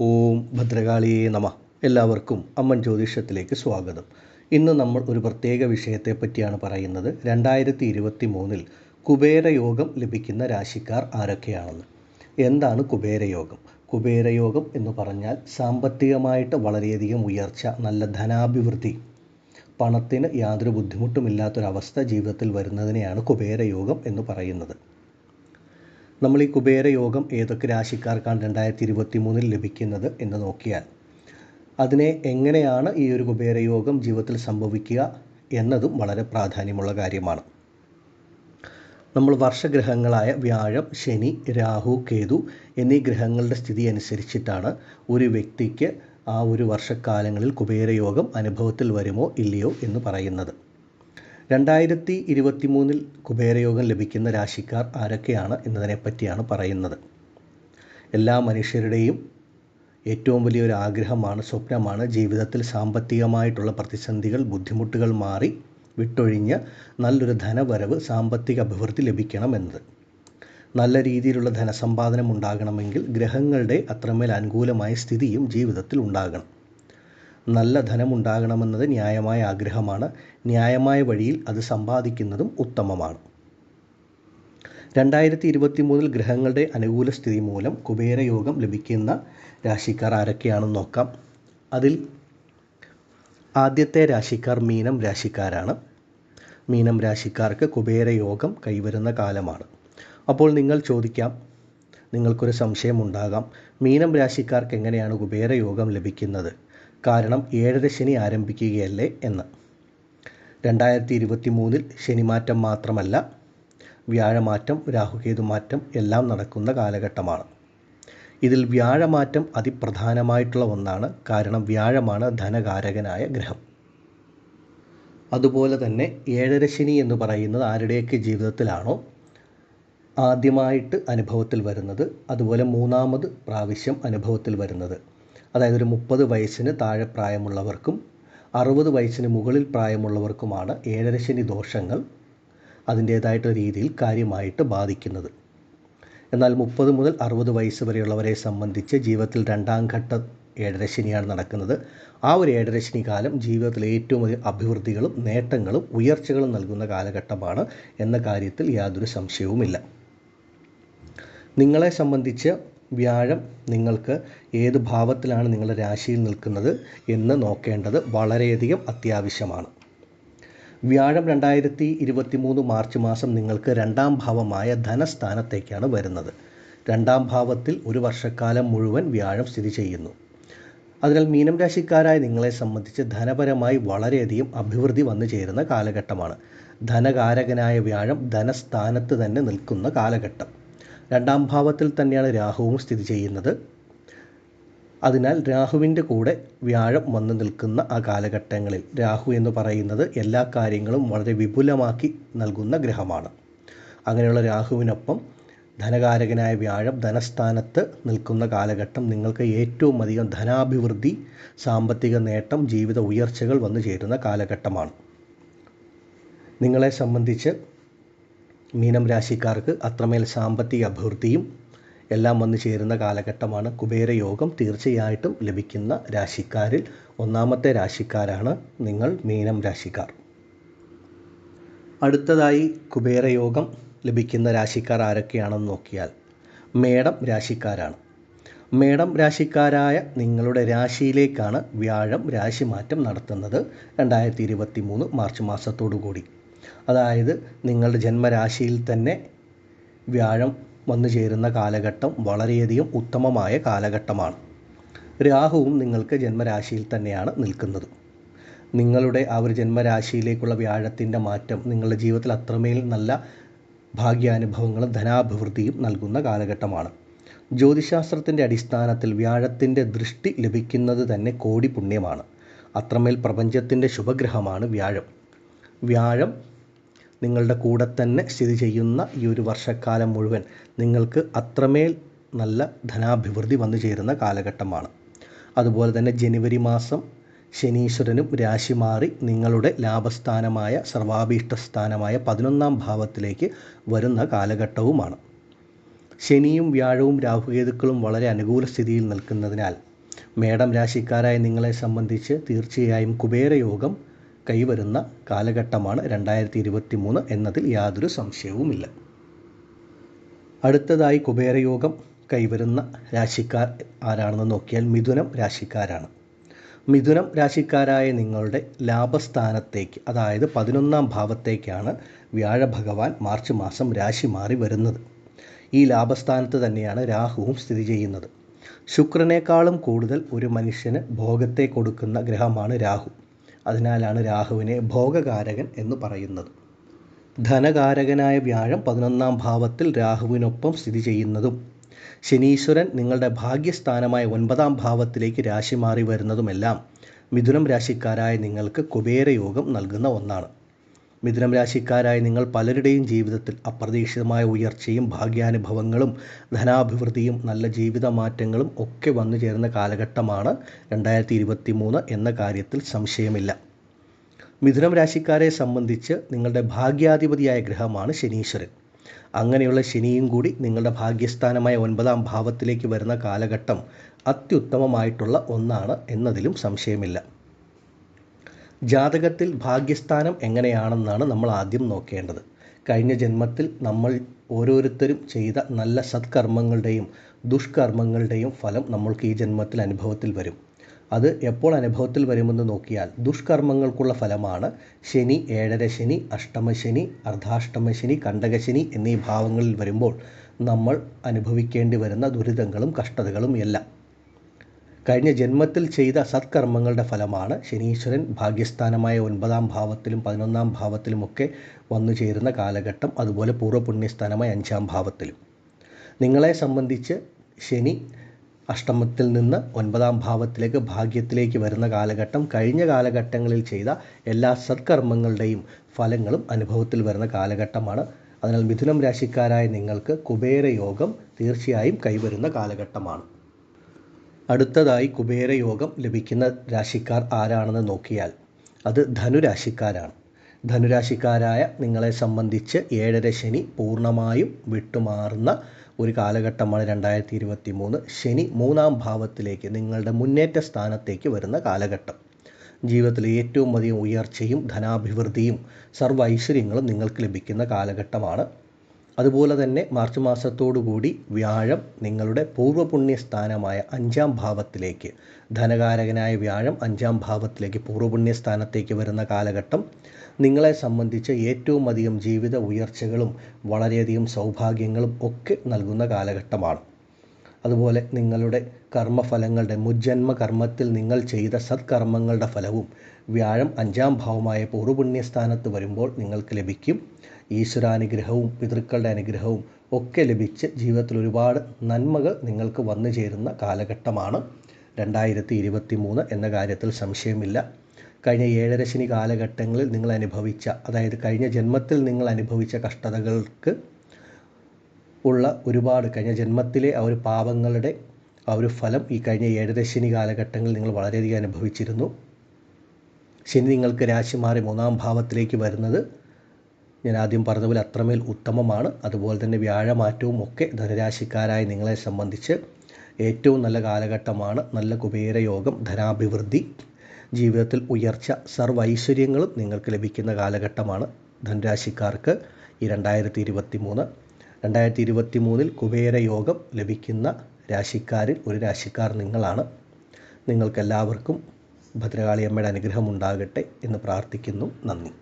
ഓം ഭദ്രകാളിയേ നമ. എല്ലാവർക്കും അമ്മൻ ജ്യോതിഷത്തിലേക്ക് സ്വാഗതം. ഇന്ന് നമ്മൾ ഒരു പ്രത്യേക വിഷയത്തെ പറ്റിയാണ് പറയുന്നത്. രണ്ടായിരത്തി ഇരുപത്തി മൂന്നിൽ കുബേരയോഗം ലഭിക്കുന്ന രാശിക്കാർ ആരൊക്കെയാണെന്ന്. എന്താണ് കുബേരയോഗം? കുബേരയോഗം എന്ന് പറഞ്ഞാൽ സാമ്പത്തികമായിട്ട് വളരെയധികം ഉയർച്ച നല്ല ധനാഭിവൃദ്ധി പണത്തിന് യാതൊരു ബുദ്ധിമുട്ടുമില്ലാത്തൊരവസ്ഥ ജീവിതത്തിൽ വരുന്നതിനെയാണ് കുബേരയോഗം എന്ന് പറയുന്നത്. നമ്മൾ ഈ കുബേരയോഗം ഏതൊക്കെ രാശിക്കാർക്കാണ് രണ്ടായിരത്തി ഇരുപത്തി മൂന്നിൽ ലഭിക്കുന്നത് എന്ന് നോക്കിയാൽ അതിനെ എങ്ങനെയാണ് ഈ ഒരു കുബേരയോഗം ജീവിതത്തിൽ സംഭവിക്കുക എന്നതും വളരെ പ്രാധാന്യമുള്ള കാര്യമാണ്. നമ്മൾ വർഷഗ്രഹങ്ങളായ വ്യാഴം ശനി രാഹു കേതു എന്നീ ഗ്രഹങ്ങളുടെ സ്ഥിതി അനുസരിച്ചിട്ടാണ് ഒരു വ്യക്തിക്ക് ആ ഒരു വർഷക്കാലങ്ങളിൽ കുബേരയോഗം അനുഭവത്തിൽ വരുമോ ഇല്ലയോ എന്ന് പറയുന്നത്. രണ്ടായിരത്തി ഇരുപത്തി മൂന്നിൽ കുബേരയോഗം ലഭിക്കുന്ന രാശിക്കാർ ആരൊക്കെയാണ് എന്നതിനെപ്പറ്റിയാണ് പറയുന്നത്. എല്ലാ മനുഷ്യരുടെയും ഏറ്റവും വലിയൊരു ആഗ്രഹമാണ് സ്വപ്നമാണ് ജീവിതത്തിൽ സാമ്പത്തികമായിട്ടുള്ള പ്രതിസന്ധികൾ ബുദ്ധിമുട്ടുകൾ മാറി വിട്ടൊഴിഞ്ഞ് നല്ലൊരു ധനവരവ് സാമ്പത്തിക അഭിവൃദ്ധി ലഭിക്കണം എന്നത് നല്ല രീതിയിലുള്ള ധനസമ്പാദനം ഉണ്ടാകണമെങ്കിൽ ഗ്രഹങ്ങളുടെ അത്രമേൽ അനുകൂലമായ സ്ഥിതിയും ജീവിതത്തിൽ ഉണ്ടാകണം. നല്ല ധനമുണ്ടാകണമെന്നത് ന്യായമായ ആഗ്രഹമാണ്. ന്യായമായ വഴിയിൽ അത് സമ്പാദിക്കുന്നതും ഉത്തമമാണ്. രണ്ടായിരത്തി ഇരുപത്തി മൂന്നിൽ ഗ്രഹങ്ങളുടെ അനുകൂല സ്ഥിതി മൂലം കുബേരയോഗം ലഭിക്കുന്ന രാശിക്കാർ ആരൊക്കെയാണെന്ന് നോക്കാം. അതിൽ ആദ്യത്തെ രാശിക്കാർ മീനം രാശിക്കാരാണ്. മീനം രാശിക്കാർക്ക് കുബേരയോഗം കൈവരുന്ന കാലമാണ്. അപ്പോൾ നിങ്ങൾ ചോദിക്കാം നിങ്ങൾക്കൊരു സംശയമുണ്ടാകാം. മീനം രാശിക്കാർക്ക് എങ്ങനെയാണ് കുബേരയോഗം ലഭിക്കുന്നത്? കാരണം ഏഴര ശനി ആരംഭിക്കുകയല്ലേ എന്ന്. രണ്ടായിരത്തി ഇരുപത്തി മൂന്നിൽ ശനിമാറ്റം മാത്രമല്ല വ്യാഴമാറ്റം രാഹുകേതു മാറ്റം എല്ലാം നടക്കുന്ന കാലഘട്ടമാണ്. ഇതിൽ വ്യാഴമാറ്റം അതിപ്രധാനമായിട്ടുള്ള ഒന്നാണ് കാരണം വ്യാഴമാണ് ധനകാരകനായ ഗ്രഹം. അതുപോലെ തന്നെ ഏഴര ശനി എന്ന് പറയുന്നത് ആരുടെയൊക്കെ ജീവിതത്തിലാണോ ആദ്യമായിട്ട് അനുഭവത്തിൽ വരുന്നത് അതുപോലെ മൂന്നാമത് പ്രാവശ്യം അനുഭവത്തിൽ വരുന്നത്. അതായത് ഒരു മുപ്പത് വയസ്സിന് താഴെ പ്രായമുള്ളവർക്കും അറുപത് വയസ്സിന് മുകളിൽ പ്രായമുള്ളവർക്കുമാണ് ഏഴരശനി ദോഷങ്ങൾ അതിന്റേതായിട്ടുള്ള രീതിയിൽ കാര്യമായിട്ട് ബാധിക്കുന്നത്. എന്നാൽ മുപ്പത് മുതൽ അറുപത് വയസ്സ് വരെയുള്ളവരെ സംബന്ധിച്ച് ജീവിതത്തിൽ രണ്ടാം ഘട്ട ഏഴരശനിയാണ് നടക്കുന്നത്. ആ ഒരു ഏഴരശനി കാലം ജീവിതത്തിൽ ഏറ്റവും അധികം അഭിവൃദ്ധികളും നേട്ടങ്ങളും ഉയർച്ചകളും നൽകുന്ന കാലഘട്ടമാണ് എന്ന കാര്യത്തിൽ യാതൊരു സംശയവുമില്ല. നിങ്ങളെ സംബന്ധിച്ച് വ്യാഴം നിങ്ങൾക്ക് ഏത് ഭാവത്തിലാണ് നിങ്ങളുടെ രാശിയിൽ നിൽക്കുന്നത് എന്ന് നോക്കേണ്ടത് വളരെയധികം അത്യാവശ്യമാണ്. വ്യാഴം രണ്ടായിരത്തി ഇരുപത്തി മൂന്ന് മാർച്ച് മാസം നിങ്ങൾക്ക് രണ്ടാം ഭാവമായ ധനസ്ഥാനത്തേക്കാണ് വരുന്നത്. രണ്ടാം ഭാവത്തിൽ ഒരു വർഷക്കാലം മുഴുവൻ വ്യാഴം സ്ഥിതി ചെയ്യുന്നു. അതിനാൽ മീനം രാശിക്കാരായ നിങ്ങളെ സംബന്ധിച്ച് ധനപരമായി വളരെയധികം അഭിവൃദ്ധി വന്നു ചേരുന്ന കാലഘട്ടമാണ്. ധനകാരകനായ വ്യാഴം ധനസ്ഥാനത്ത് തന്നെ നിൽക്കുന്ന കാലഘട്ടം. രണ്ടാം ഭാവത്തിൽ തന്നെയാണ് രാഹുവും സ്ഥിതി ചെയ്യുന്നത്. അതിനാൽ രാഹുവിന്റെ കൂടെ വ്യാഴം വന്നു നിൽക്കുന്ന ആ കാലഘട്ടങ്ങളിൽ രാഹു എന്ന് പറയുന്നത് എല്ലാ കാര്യങ്ങളും വളരെ വിപുലമാക്കി നൽകുന്ന ഗ്രഹമാണ്. അങ്ങനെയുള്ള രാഹുവിനൊപ്പം ധനകാരകനായ വ്യാഴം ധനസ്ഥാനത്ത് നിൽക്കുന്ന കാലഘട്ടം നിങ്ങൾക്ക് ഏറ്റവും അധികം ധനാഭിവൃദ്ധി സാമ്പത്തിക നേട്ടം ജീവിത ഉയർച്ചകൾ വന്നു ചേരുന്ന കാലഘട്ടമാണ്. നിങ്ങളെ സംബന്ധിച്ച് മീനം രാശിക്കാർക്ക് അത്രമേൽ സാമ്പത്തിക അഭിവൃദ്ധിയും എല്ലാം വന്നു ചേരുന്ന കാലഘട്ടമാണ് കുബേരയോഗം തീർച്ചയായിട്ടും ലഭിക്കുന്ന രാശിക്കാരിൽ ഒന്നാമത്തെ രാശിക്കാരാണ് നിങ്ങൾ മീനം രാശിക്കാർ. അടുത്തതായി കുബേരയോഗം ലഭിക്കുന്ന രാശിക്കാർ ആരൊക്കെയാണെന്ന് നോക്കിയാൽ മേടം രാശിക്കാരാണ്. മേടം രാശിക്കാരായ നിങ്ങളുടെ രാശിയിലേക്കാണ് വ്യാഴം രാശിമാറ്റം നടത്തുന്നത്. രണ്ടായിരത്തി ഇരുപത്തി മൂന്ന് മാർച്ച് മാസത്തോടു കൂടി. അതായത് നിങ്ങളുടെ ജന്മരാശിയിൽ തന്നെ വ്യാഴം വന്നു ചേരുന്ന കാലഘട്ടം വളരെയധികം ഉത്തമമായ കാലഘട്ടമാണ്. രാഹുവും നിങ്ങൾക്ക് ജന്മരാശിയിൽ തന്നെയാണ് നിൽക്കുന്നത്. നിങ്ങളുടെ ആ ഒരു ജന്മരാശിയിലേക്കുള്ള വ്യാഴത്തിന്റെ മാറ്റം നിങ്ങളുടെ ജീവിതത്തിൽ അത്രമേൽ നല്ല ഭാഗ്യാനുഭവങ്ങളും ധനാഭിവൃദ്ധിയും നൽകുന്ന കാലഘട്ടമാണ്. ജ്യോതിശാസ്ത്രത്തിന്റെ അടിസ്ഥാനത്തിൽ വ്യാഴത്തിന്റെ ദൃഷ്ടി ലഭിക്കുന്നത് തന്നെ കോടി പുണ്യമാണ്. അത്രമേൽ പ്രപഞ്ചത്തിന്റെ ശുഭഗ്രഹമാണ് വ്യാഴം. വ്യാഴം നിങ്ങളുടെ കൂടെ തന്നെ സ്ഥിതി ചെയ്യുന്ന ഈ ഒരു വർഷക്കാലം മുഴുവൻ നിങ്ങൾക്ക് അത്രമേൽ നല്ല ധനാഭിവൃദ്ധി വന്നു ചേരുന്ന കാലഘട്ടമാണ്. അതുപോലെ തന്നെ ജനുവരി മാസം ശനീശ്വരനും രാശി മാറി നിങ്ങളുടെ ലാഭസ്ഥാനമായ സർവാഭീഷ്ടസ്ഥാനമായ പതിനൊന്നാം ഭാവത്തിലേക്ക് വരുന്ന കാലഘട്ടവുമാണ്. ശനിയും വ്യാഴവും രാഹുകേതുക്കളും വളരെ അനുകൂല സ്ഥിതിയിൽ നിൽക്കുന്നതിനാൽ മേടം രാശിക്കാരായ നിങ്ങളെ സംബന്ധിച്ച് തീർച്ചയായും കുബേരയോഗം കൈവരുന്ന കാലഘട്ടമാണ് രണ്ടായിരത്തി ഇരുപത്തി മൂന്ന് എന്നതിൽ യാതൊരു സംശയവുമില്ല. അടുത്തതായി കുബേരയോഗം കൈവരുന്ന രാശിക്കാർ ആരാണെന്ന് നോക്കിയാൽ മിഥുനം രാശിക്കാരാണ്. മിഥുനം രാശിക്കാരായ നിങ്ങളുടെ ലാഭസ്ഥാനത്തേക്ക് അതായത് പതിനൊന്നാം ഭാവത്തേക്കാണ് വ്യാഴഭഗവാൻ മാർച്ച് മാസം രാശി മാറി വരുന്നത്. ഈ ലാഭസ്ഥാനത്ത് തന്നെയാണ് രാഹുവും സ്ഥിതി ചെയ്യുന്നത്. ശുക്രനേക്കാളും കൂടുതൽ ഒരു മനുഷ്യന് ഭോഗത്തെ കൊടുക്കുന്ന ഗ്രഹമാണ് രാഹു. അതിനാലാണ് രാഹുവിനെ ഭോഗകാരകൻ എന്ന് പറയുന്നത്. ധനകാരകനായ വ്യാഴം പതിനൊന്നാം ഭാവത്തിൽ രാഹുവിനൊപ്പം സ്ഥിതി ചെയ്യുന്നതും ശനീശ്വരൻ നിങ്ങളുടെ ഭാഗ്യസ്ഥാനമായ ഒൻപതാം ഭാവത്തിലേക്ക് രാശി മാറി വരുന്നതുമെല്ലാം മിഥുനം രാശിക്കാരായ നിങ്ങൾക്ക് കുബേരയോഗം നൽകുന്ന ഒന്നാണ്. മിഥുനം രാശിക്കാരായ നിങ്ങൾ പലരുടെയും ജീവിതത്തിൽ അപ്രതീക്ഷിതമായ ഉയർച്ചയും ഭാഗ്യാനുഭവങ്ങളും ധനാഭിവൃദ്ധിയും നല്ല ജീവിത മാറ്റങ്ങളും ഒക്കെ വന്നു ചേരുന്ന കാലഘട്ടമാണ് രണ്ടായിരത്തി ഇരുപത്തി മൂന്ന് എന്ന കാര്യത്തിൽ സംശയമില്ല. മിഥുനം രാശിക്കാരെ സംബന്ധിച്ച് നിങ്ങളുടെ ഭാഗ്യാധിപതിയായ ഗ്രഹമാണ് ശനീശ്വരൻ. അങ്ങനെയുള്ള ശനിയും കൂടി നിങ്ങളുടെ ഭാഗ്യസ്ഥാനമായ ഒൻപതാം ഭാവത്തിലേക്ക് വരുന്ന കാലഘട്ടം അത്യുത്തമമായിട്ടുള്ള ഒന്നാണ് എന്നതിലും സംശയമില്ല. ജാതകത്തിൽ ഭാഗ്യസ്ഥാനം എങ്ങനെയാണെന്നാണ് നമ്മൾ ആദ്യം നോക്കേണ്ടത്. കഴിഞ്ഞ ജന്മത്തിൽ നമ്മൾ ഓരോരുത്തരും ചെയ്ത നല്ല സത്കർമ്മങ്ങളുടെയും ദുഷ്കർമ്മങ്ങളുടെയും ഫലം നമ്മൾക്ക് ഈ ജന്മത്തിൽ അനുഭവത്തിൽ വരും. അത് എപ്പോൾ അനുഭവത്തിൽ വരുമെന്ന് നോക്കിയാൽ ദുഷ്കർമ്മങ്ങൾക്കുള്ള ഫലമാണ് ശനി ഏഴര ശനി അഷ്ടമശനി അർദ്ധാഷ്ടമശനി കണ്ടകശനി എന്നീ ഭാവങ്ങളിൽ വരുമ്പോൾ നമ്മൾ അനുഭവിക്കേണ്ടി വരുന്ന ദുരിതങ്ങളും കഷ്ടതകളും എല്ലാം. കഴിഞ്ഞ ജന്മത്തിൽ ചെയ്ത സത്കർമ്മങ്ങളുടെ ഫലമാണ് ശനീശ്വരൻ ഭാഗ്യസ്ഥാനമായ ഒൻപതാം ഭാവത്തിലും പതിനൊന്നാം ഭാവത്തിലുമൊക്കെ വന്നു ചേരുന്ന കാലഘട്ടം അതുപോലെ പൂർവപുണ്യസ്ഥാനമായ അഞ്ചാം ഭാവത്തിലും. നിങ്ങളെ സംബന്ധിച്ച് ശനി അഷ്ടമത്തിൽ നിന്ന് ഒൻപതാം ഭാവത്തിലേക്ക് ഭാഗ്യത്തിലേക്ക് വരുന്ന കാലഘട്ടം കഴിഞ്ഞ കാലഘട്ടങ്ങളിൽ ചെയ്ത എല്ലാ സത്കർമ്മങ്ങളുടെയും ഫലങ്ങളും അനുഭവത്തിൽ വരുന്ന കാലഘട്ടമാണ്. അതിനാൽ മിഥുനം രാശിക്കാരായ നിങ്ങൾക്ക് കുബേരയോഗം തീർച്ചയായും കൈവരുന്ന കാലഘട്ടമാണ്. അടുത്തതായി കുബേരയോഗം ലഭിക്കുന്ന രാശിക്കാർ ആരാണെന്ന് നോക്കിയാൽ അത് ധനുരാശിക്കാരാണ്. ധനുരാശിക്കാരായ നിങ്ങളെ സംബന്ധിച്ച് ഏഴര ശനി പൂർണമായും വിട്ടുമാറുന്ന ഒരു കാലഘട്ടമാണ് രണ്ടായിരത്തി ഇരുപത്തി മൂന്ന് ശനി മൂന്നാം ഭാവത്തിലേക്ക് നിങ്ങളുടെ മുന്നേറ്റ സ്ഥാനത്തേക്ക് വരുന്ന കാലഘട്ടം. ജീവിതത്തിലെ ഏറ്റവും അധികം ഉയർച്ചയും ധനാഭിവൃദ്ധിയും സർവ ഐശ്വര്യങ്ങളും നിങ്ങൾക്ക് ലഭിക്കുന്ന കാലഘട്ടമാണ്. അതുപോലെ തന്നെ മാർച്ച് മാസത്തോടുകൂടി വ്യാഴം നിങ്ങളുടെ പൂർവപുണ്യ സ്ഥാനമായ അഞ്ചാം ഭാവത്തിലേക്ക് ധനകാരകനായ വ്യാഴം അഞ്ചാം ഭാവത്തിലേക്ക് പൂർവപുണ്യ സ്ഥാനത്തേക്ക് വരുന്ന കാലഘട്ടം നിങ്ങളെ സംബന്ധിച്ച് ഏറ്റവും അധികം ജീവിത ഉയർച്ചകളും വളരെയധികം സൗഭാഗ്യങ്ങളും ഒക്കെ നൽകുന്ന കാലഘട്ടമാണ്. അതുപോലെ നിങ്ങളുടെ കർമ്മഫലങ്ങളുടെ മുജ്ജന്മ കർമ്മത്തിൽ നിങ്ങൾ ചെയ്ത സത്കർമ്മങ്ങളുടെ ഫലവും വ്യാഴം അഞ്ചാം ഭാവമായ പൂർവപുണ്യ സ്ഥാനത്ത് വരുമ്പോൾ നിങ്ങൾക്ക് ലഭിക്കും. ഈശ്വരാനുഗ്രഹവും പിതൃക്കളുടെ അനുഗ്രഹവും ഒക്കെ ലഭിച്ച് ജീവിതത്തിൽ ഒരുപാട് നന്മകൾ നിങ്ങൾക്ക് വന്നു ചേരുന്ന കാലഘട്ടമാണ്. രണ്ടായിരത്തി ഇരുപത്തി മൂന്ന് എന്ന കാര്യത്തിൽ സംശയമില്ല. കഴിഞ്ഞ ഏഴരശനി കാലഘട്ടങ്ങളിൽ നിങ്ങൾ അനുഭവിച്ച അതായത് കഴിഞ്ഞ ജന്മത്തിൽ നിങ്ങൾ അനുഭവിച്ച കഷ്ടതകൾക്ക് ഉള്ള ഒരുപാട് കഴിഞ്ഞ ജന്മത്തിലെ ആ ഒരു പാപങ്ങളുടെ ആ ഒരു ഫലം ഈ കഴിഞ്ഞ ഏഴരശനി കാലഘട്ടങ്ങളിൽ നിങ്ങൾ വളരെയധികം അനുഭവിച്ചിരുന്നു. ശനി നിങ്ങൾക്ക് രാശി മാറി മൂന്നാം ഭാവത്തിലേക്ക് വരുന്നത് ഞാൻ ആദ്യം പറഞ്ഞതുപോലെ അത്രമേൽ ഉത്തമമാണ്. അതുപോലെ തന്നെ വ്യാഴമാറ്റവും ഒക്കെ ധനരാശിക്കാരായ നിങ്ങളെ സംബന്ധിച്ച് ഏറ്റവും നല്ല കാലഘട്ടമാണ്. നല്ല കുബേരയോഗം ധനാഭിവൃദ്ധി ജീവിതത്തിൽ ഉയർച്ച സർവ ഐശ്വര്യങ്ങളും നിങ്ങൾക്ക് ലഭിക്കുന്ന കാലഘട്ടമാണ് ധനരാശിക്കാർക്ക് ഈ രണ്ടായിരത്തി ഇരുപത്തി മൂന്ന് രണ്ടായിരത്തി ഇരുപത്തി മൂന്നിൽ കുബേരയോഗം ലഭിക്കുന്ന രാശിക്കാരിൽ ഒരു രാശിക്കാർ നിങ്ങളാണ്. നിങ്ങൾക്കെല്ലാവർക്കും ഭദ്രകാളിയമ്മയുടെ അനുഗ്രഹം ഉണ്ടാകട്ടെ എന്ന് പ്രാർത്ഥിക്കുന്നു. നന്ദി.